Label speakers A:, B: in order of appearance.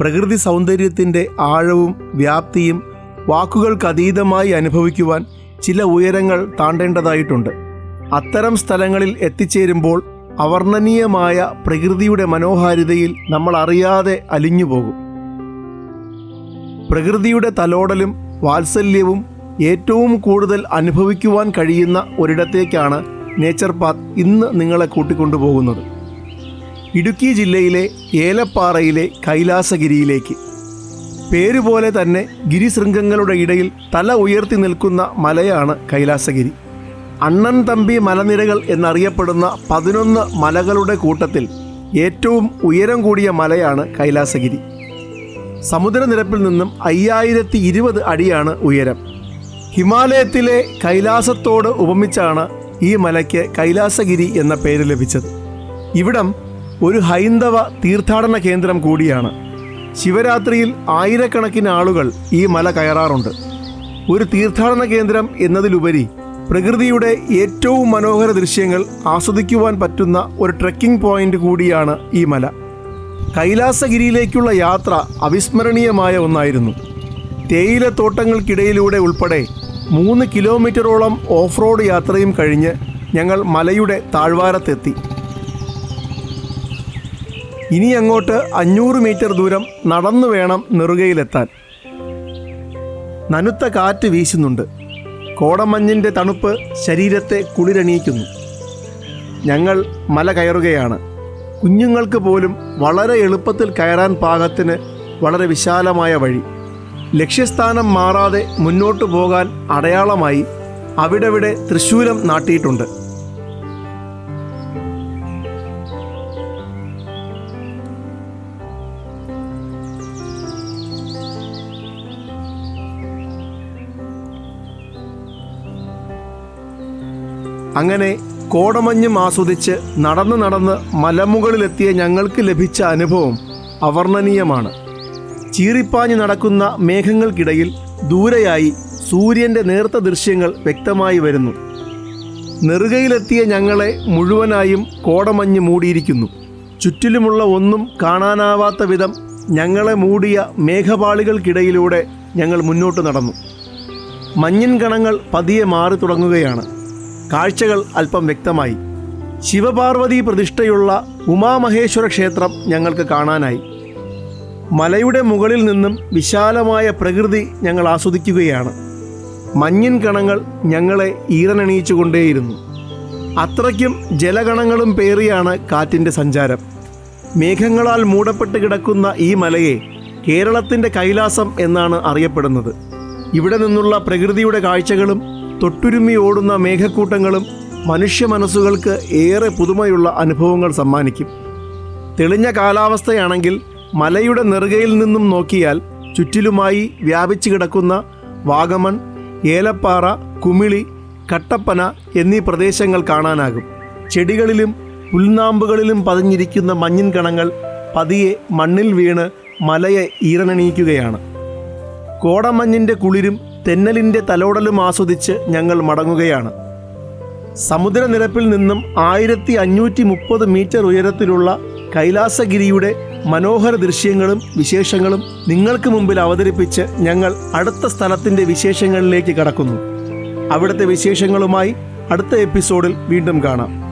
A: പ്രകൃതി സൗന്ദര്യത്തിന്റെ ആഴവും വ്യാപ്തിയും വാക്കുകൾക്കതീതമായി അനുഭവിക്കുവാൻ ചില ഉയരങ്ങൾ താണ്ടേണ്ടതായിട്ടുണ്ട്. അത്തരം സ്ഥലങ്ങളിൽ എത്തിച്ചേരുമ്പോൾ അവർണനീയമായ പ്രകൃതിയുടെ മനോഹാരിതയിൽ നമ്മൾ അറിയാതെ അലിഞ്ഞുപോകും. പ്രകൃതിയുടെ തലോടലും വാത്സല്യവും ഏറ്റവും കൂടുതൽ അനുഭവിക്കുവാൻ കഴിയുന്ന ഒരിടത്തേക്കാണ് നേച്ചർ പാത്ത് ഇന്ന് നിങ്ങളെ കൂട്ടിക്കൊണ്ടുപോകുന്നത്. ഇടുക്കി ജില്ലയിലെ ഏലപ്പാറയിലെ കൈലാസഗിരിയിലേക്ക്. പേരുപോലെ തന്നെ ഗിരിശൃംഗങ്ങളുടെ ഇടയിൽ തല ഉയർത്തി നിൽക്കുന്ന മലയാണ് കൈലാസഗിരി. അണ്ണൻ തമ്പി മലനിരകൾ എന്നറിയപ്പെടുന്ന പതിനൊന്ന് മലകളുടെ കൂട്ടത്തിൽ ഏറ്റവും ഉയരം കൂടിയ മലയാണ് കൈലാസഗിരി. സമുദ്രനിരപ്പിൽ നിന്നും അയ്യായിരത്തി ഇരുപത് അടിയാണ് ഉയരം. ഹിമാലയത്തിലെ കൈലാസത്തോട് ഉപമിച്ചാണ് ഈ മലയ്ക്ക് കൈലാസഗിരി എന്ന പേര് ലഭിച്ചത്. ഇവിടം ഒരു ഹൈന്ദവ തീർത്ഥാടന കേന്ദ്രം കൂടിയാണ്. ശിവരാത്രിയിൽ ആയിരക്കണക്കിന് ആളുകൾ ഈ മല കയറാറുണ്ട്. ഒരു തീർത്ഥാടന കേന്ദ്രം എന്നതിലുപരി പ്രകൃതിയുടെ ഏറ്റവും മനോഹര ദൃശ്യങ്ങൾ ആസ്വദിക്കുവാൻ പറ്റുന്ന ഒരു ട്രെക്കിംഗ് പോയിന്റ് കൂടിയാണ് ഈ മല. കൈലാസഗിരിയിലേക്കുള്ള യാത്ര അവിസ്മരണീയമായ ഒന്നായിരുന്നു. തേയില തോട്ടങ്ങൾക്കിടയിലൂടെ ഉൾപ്പെടെ മൂന്ന് കിലോമീറ്ററോളം ഓഫ് റോഡ് യാത്രയും കഴിഞ്ഞ് ഞങ്ങൾ മലയുടെ താഴ്വാരത്തെത്തി. ഇനി അങ്ങോട്ട് അഞ്ഞൂറ് മീറ്റർ ദൂരം നടന്നു വേണം നെറുകയിലെത്താൻ. നനുത്ത കാറ്റ് വീശുന്നുണ്ട്. കോടമഞ്ഞിന്റെ തണുപ്പ് ശരീരത്തെ കുളിരണിയിക്കുന്നു. ഞങ്ങൾ മല കയറുകയാണ്. കുഞ്ഞുങ്ങൾക്ക് പോലും വളരെ എളുപ്പത്തിൽ കയറാൻ പാകത്തിന് വളരെ വിശാലമായ വഴി. ലക്ഷ്യസ്ഥാനം മാറാതെ മുന്നോട്ടു പോകാൻ അടയാളമായി അവിടെവിടെ തൃശൂലം നാട്ടിയിട്ടുണ്ട്. അങ്ങനെ കോടമഞ്ഞും ആസ്വദിച്ച് നടന്ന് നടന്ന് മലമുകളിലെത്തിയ ഞങ്ങൾക്ക് ലഭിച്ച അനുഭവം അവർണനീയമാണ്. ചീറിപ്പാഞ്ഞു നടക്കുന്ന മേഘങ്ങൾക്കിടയിൽ ദൂരെയായി സൂര്യന്റെ നേർത്ത ദൃശ്യങ്ങൾ വ്യക്തമായി വരുന്നു. നെറുകയിലെത്തിയ ഞങ്ങളെ മുഴുവനായും കോടമഞ്ഞ് മൂടിയിരിക്കുന്നു. ചുറ്റിലുമുള്ള ഒന്നും കാണാനാവാത്ത വിധം ഞങ്ങളെ മൂടിയ മേഘപാളികൾക്കിടയിലൂടെ ഞങ്ങൾ മുന്നോട്ട് നടന്നു. മഞ്ഞിൻ കണങ്ങൾ പതിയെ മാറി തുടങ്ങുകയാണ്. കാഴ്ചകൾ അല്പം വ്യക്തമായി. ശിവപാർവതി പ്രതിഷ്ഠയുള്ള ഉമാമഹേശ്വര ക്ഷേത്രം ഞങ്ങൾക്ക് കാണാനായി. മലയുടെ മുകളിൽ നിന്നും വിശാലമായ പ്രകൃതി ഞങ്ങൾ ആസ്വദിക്കുകയാണ്. മഞ്ഞിൻ കണങ്ങൾ ഞങ്ങളെ ഈറനണിയിച്ചുകൊണ്ടേയിരുന്നു. അത്രയ്ക്കും ജലഗണങ്ങളും പേറിയാണ് കാറ്റിന്റെ സഞ്ചാരം. മേഘങ്ങളാൽ മൂടപ്പെട്ട് കിടക്കുന്ന ഈ മലയെ കേരളത്തിന്റെ കൈലാസം എന്നാണ് അറിയപ്പെടുന്നത്. ഇവിടെ നിന്നുള്ള പ്രകൃതിയുടെ കാഴ്ചകളും തൊട്ടുരുമ്മി ഓടുന്ന മേഘക്കൂട്ടങ്ങളും മനുഷ്യ മനസ്സുകൾക്ക് ഏറെ പുതുമയുള്ള അനുഭവങ്ങൾ സമ്മാനിക്കും. തെളിഞ്ഞ കാലാവസ്ഥയാണെങ്കിൽ മലയുടെ നെറുകയിൽ നിന്നും നോക്കിയാൽ ചുറ്റിലുമായി വ്യാപിച്ചു കിടക്കുന്ന വാഗമൺ ഏലപ്പാറ കുമിളി കട്ടപ്പന എന്നീ പ്രദേശങ്ങൾ കാണാനാകും. ചെടികളിലും പുൽനാമ്പുകളിലും പതിഞ്ഞിരിക്കുന്ന മഞ്ഞിൻ കണങ്ങൾ പതിയെ മണ്ണിൽ വീണ് മലയെ ഈറനണിയിക്കുകയാണ്. കോടമഞ്ഞിന്റെ കുളിരും തെന്നലിന്റെ തലോടലും ആസ്വദിച്ച് ഞങ്ങൾ മടങ്ങുകയാണ്. സമുദ്രനിരപ്പിൽ നിന്നും ആയിരത്തി അഞ്ഞൂറ്റി മുപ്പത് മീറ്റർ ഉയരത്തിലുള്ള കൈലാസഗിരിയുടെ മനോഹര ദൃശ്യങ്ങളും വിശേഷങ്ങളും നിങ്ങൾക്ക് മുമ്പിൽ അവതരിപ്പിച്ച് ഞങ്ങൾ അടുത്ത സ്ഥലത്തിന്റെ വിശേഷങ്ങളിലേക്ക് കടക്കുന്നു. അവിടുത്തെ വിശേഷങ്ങളുമായി അടുത്ത എപ്പിസോഡിൽ വീണ്ടും കാണാം.